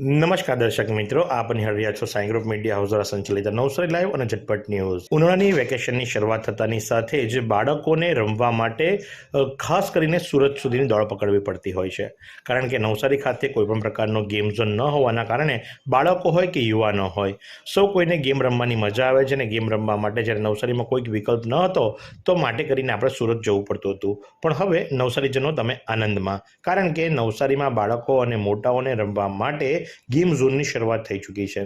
નમસ્કાર દર્શક મિત્રો, આપ નિહાળ છો સાઈ ગ્રુપ મીડિયા હાઉસ દ્વારા સંચાલિત નવસારી લાઈવ અને ઝટપટ ન્યૂઝ. ઉનાળાની વેકેશનની શરૂઆત થતાની સાથે જ બાળકોને રમવા માટે ખાસ કરીને સુરત સુધીની દોડ પકડવી પડતી હોય છે. કારણ કે નવસારી ખાતે કોઈપણ પ્રકારનો ગેમ ઝોન ન હોવાના કારણે બાળકો હોય કે યુવાનો હોય, સૌ કોઈને ગેમ રમવાની મજા આવે છે અને ગેમ રમવા માટે જ્યારે નવસારીમાં કોઈક વિકલ્પ ન હતો, તો માટે કરીને આપણે સુરત જવું પડતું હતું. પણ હવે નવસારીજનો તમે આનંદમાં. કારણ કે નવસારીમાં બાળકો અને મોટાઓને રમવા માટે ગેમ ઝોનની શરૂઆત થઈ ચૂકી છે.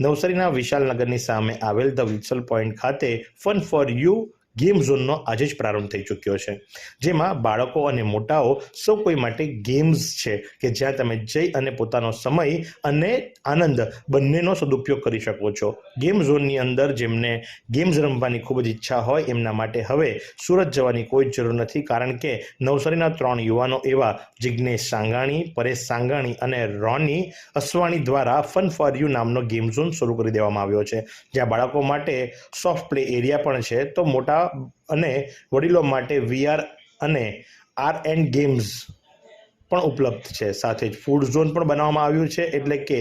નવસારીના વિશાલનગરની સામે આવેલ ધ વિલ્સલ પોઈન્ટ ખાતે ફન ફોર યુ ગેમ ઝોનનો આજે જ પ્રારંભ થઈ ચૂક્યો છે. જેમાં બાળકો અને મોટાઓ સૌ કોઈ માટે ગેમ્સ છે કે જ્યાં તમે જઈ અને પોતાનો સમય અને આનંદ બંનેનો સદુપયોગ કરી શકો છો. ગેમ ઝોનની અંદર જેમને ગેમ્સ રમવાની ખૂબ જ ઈચ્છા હોય એમના માટે હવે સુરત જવાની કોઈ જ જરૂર નથી કારણ કે નવસારીના ત્રણ યુવાનો એવા જિજ્ઞેશ સાંગાણી, પરેશ સાંગાણી અને રોની અસવાણી દ્વારા ફન ફોર યુ નામનો ગેમ ઝોન શરૂ કરી દેવામાં આવ્યો છે. જ્યાં બાળકો માટે સોફ્ટ પ્લે એરિયા પણ છે. તો મોટા અને વડીલો માટે વીઆર અને આર એન્ડ ગેમ્સ પણ ઉપલબ્ધ છે. સાથે જ ફૂડ ઝોન પણ બનાવવામાં આવ્યું છે. એટલે કે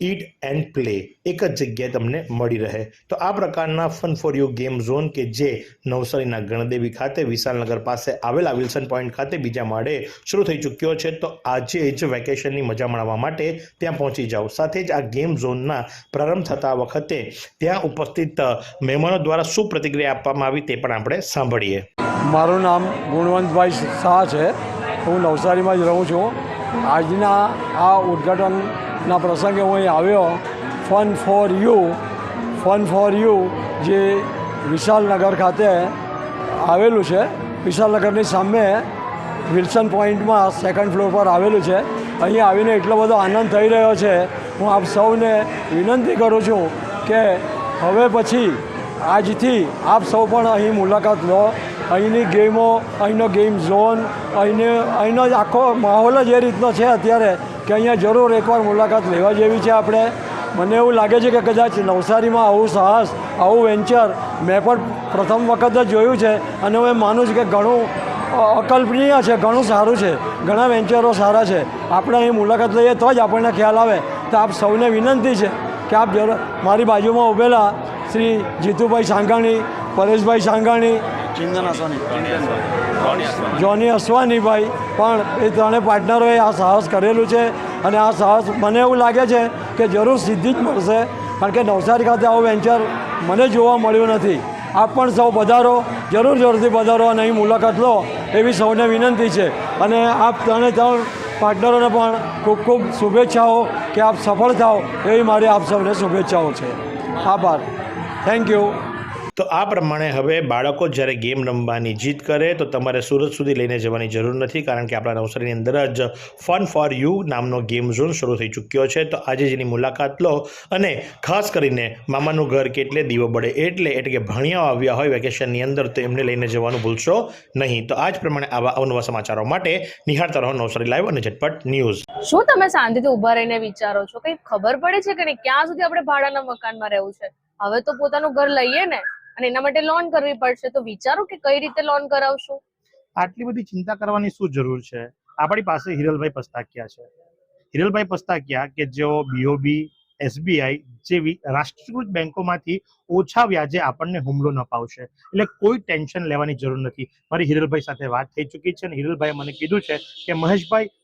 ઈટ એન્ડ પ્લે એક જ જગ્યાએ તમને મળી રહે. તો આ પ્રકારના fun for you game zone કે જે નવસારીના ગણદેવી ખાતે, વિશાલનગર પાસે આવેલા વિલ્સન પોઈન્ટ ખાતે બીજા માળે શરૂ થઈ ચૂક્યો છે, તો આજે જ વેકેશનની મજા માણવા માટે ત્યાં પહોંચી જાઓ. સાથે જ આ ગેમ ઝોનના પ્રારંભ થતા વખતે ત્યાં ઉપસ્થિત મહેમાનો દ્વારા શું પ્રતિક્રિયા આપવામાં આવી તે પણ આપણે સાંભળીએ. મારું નામ ગુણવંતભાઈ શાહ છે. હું નવસારીમાં જ રહું છું. આજના આ ઉદ્ઘાટનના પ્રસંગે હું અહીં આવ્યો. Fun for you fun for you જે વિશાલનગર ખાતે આવેલું છે. વિશાલનગરની સામે વિલ્સન પોઈન્ટમાં સેકન્ડ ફ્લોર પર આવેલું છે. અહીં આવીને એટલો બધો આનંદ થઈ રહ્યો છે. હું આપ સૌને વિનંતી કરું છું કે હવે પછી, આજથી આપ સૌ પણ અહીં મુલાકાત લો. અહીંની ગેમો, અહીંનો ગેમ ઝોન અહીંને, અહીંનો જ આખો માહોલ જ એ રીતનો છે અત્યારે. કે અહીંયા જરૂર એકવાર મુલાકાત લેવા જેવી છે આપણે. મને એવું લાગે છે કે કદાચ નવસારીમાં આવું સાહસ, આવું વેન્ચર મેં પણ પ્રથમ વખત જ જોયું છે. અને હું એમ માનું છું કે ઘણું અકલ્પનીય છે, ઘણું સારું છે. ઘણા વેન્ચરો સારા છે. આપણે અહીં મુલાકાત લઈએ તો જ આપણને ખ્યાલ આવે. તો આપ સૌને વિનંતી છે કે આપ મારી બાજુમાં ઊભેલા શ્રી જીતુભાઈ સાંગાણી, પરેશભાઈ સાંગાણી જોની અસવાનીભાઈ પણ એ ત્રણે પાર્ટનરોએ આ સાહસ કરેલું છે અને આ સાહસ મને એવું લાગે છે કે જરૂર સિદ્ધિ જ મળશે. કારણ કે નવસારી ખાતે આવું વેન્ચર મને જોવા મળ્યું નથી. આપ પણ સૌ પધારો, જરૂર જરૂરથી પધારો અને અહીં મુલાકાત લો એવી સૌને વિનંતી છે. અને આપ ત્રણે ત્રણ પાર્ટનરોને પણ ખૂબ ખૂબ શુભેચ્છાઓ કે આપ સફળ થાઓ એવી મારી આપ સૌને શુભેચ્છાઓ છે. આભાર. થેન્ક યુ તો આ પ્રમાણે હવે બાળકો જ્યારે ગેમ રમવાની જીત કરે, તો તમારે સુરત સુધી લઈને જવાની જરૂર નથી, કારણ કે આપણા નવસારીની અંદર જ ફન ફોર યુ નામનો ગેમ ઝોન શરૂ થઈ ચૂક્યો છે. તો આજે જેની મુલાકાત લો અને ખાસ કરીને મામાનું ઘર કેટલે દીવો બળે એટલે એટલે કે ભણિયા આવ્યા હોય વેકેશનની અંદર, તો એમને લઈને જવાનું ભૂલશો નહીં. તો આ જ પ્રમાણે આવા અવનવા સમાચારો માટે નિહાળતા રહો નવસારી લાઈવ અને ઝટપટ ન્યૂઝ. શું તમે શાંતિથી ઊભા રહીને વિચારો છો? કઈ ખબર પડે છે કે ક્યાં સુધી આપણે ભાડાના મકાનમાં રહેવું છે? હવે તો પોતાનું ઘર લઈએ ને. અને એના માટે લોન કરવી પડશે, તો વિચારો કે કઈ રીતે લોન કરાવશું? આટલી બધી ચિંતા કરવાની શું જરૂર છે? આપણી પાસે હિરલભાઈ પસ્તાકિયા છે. હિરલભાઈ પસ્તાકિયા કે જેઓ બીઓબી એસબીઆઈ જેવી રાષ્ટ્રીયકૃત બેંકોમાંથી ઓછા વ્યાજે આપણને હુમલો ન પાવશે. એટલે કોઈ ટેન્શન લેવાની જરૂર નથી. મારી હિરલભાઈ સાથે વાત થઈ ચૂકી છે અને હિરલભાઈએ મને કીધું છે કે મહેશભાઈ